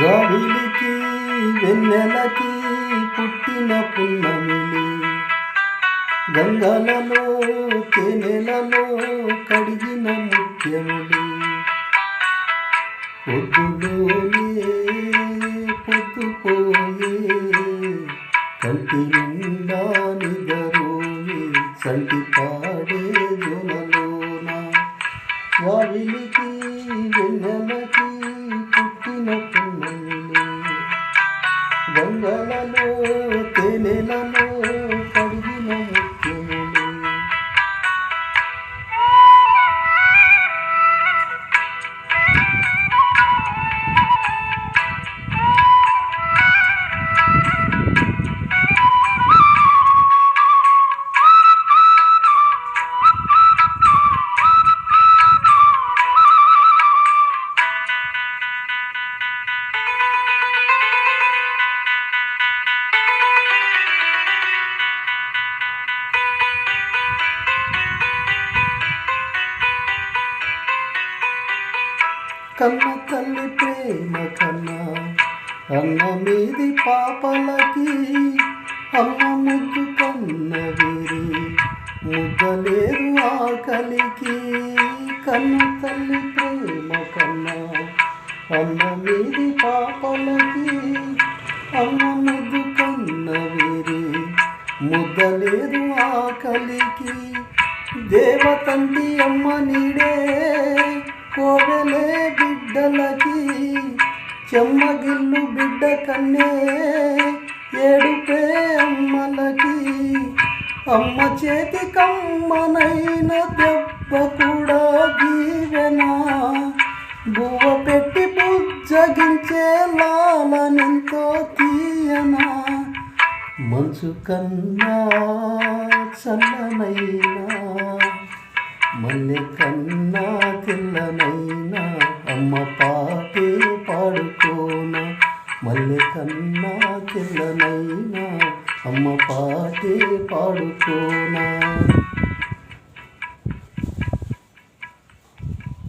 గాలికి వెన్నెలకి పుట్టిన పున్నమిని గంగలలో తేనెలలో కడిగిన ముఖ్యముడి పొద్దులోనే పొద్దుపోయే కంటి నిండా నిదరోయే సంటి పాడే జొలలోన వాడికి గంగలలో తేనెలలో కన్న తల్లి ప్రేమ కన్నా అన్న మీది పాపలకి అమ్మ ముగ్గు కన్న వీరి ముద్దలేదు ఆకలికి. కన్న తల్లి ప్రేమ కన్నా అన్న మీది పాపలకి అమ్మ ముగ్గు కన్న వీరి ముద్దలేదు ఆకలికి. దేవతండి అమ్మ నీడే కోవే బిడ్డలకి చెమ్మగిల్లు బిడ్డ కన్నే ఏడుపే అమ్మలకి. అమ్మ చేతి కమ్మనైన దెబ్బ కూడా దీవెనా బువ్వ పెట్టి బుజ్జగించే లాలనెంతో తీయనా? మంచు కన్నా చల్లనైనా మల్లె కన్నా కన్నా తెల్లనైనా అమ్మ పాటే పాడుకోనా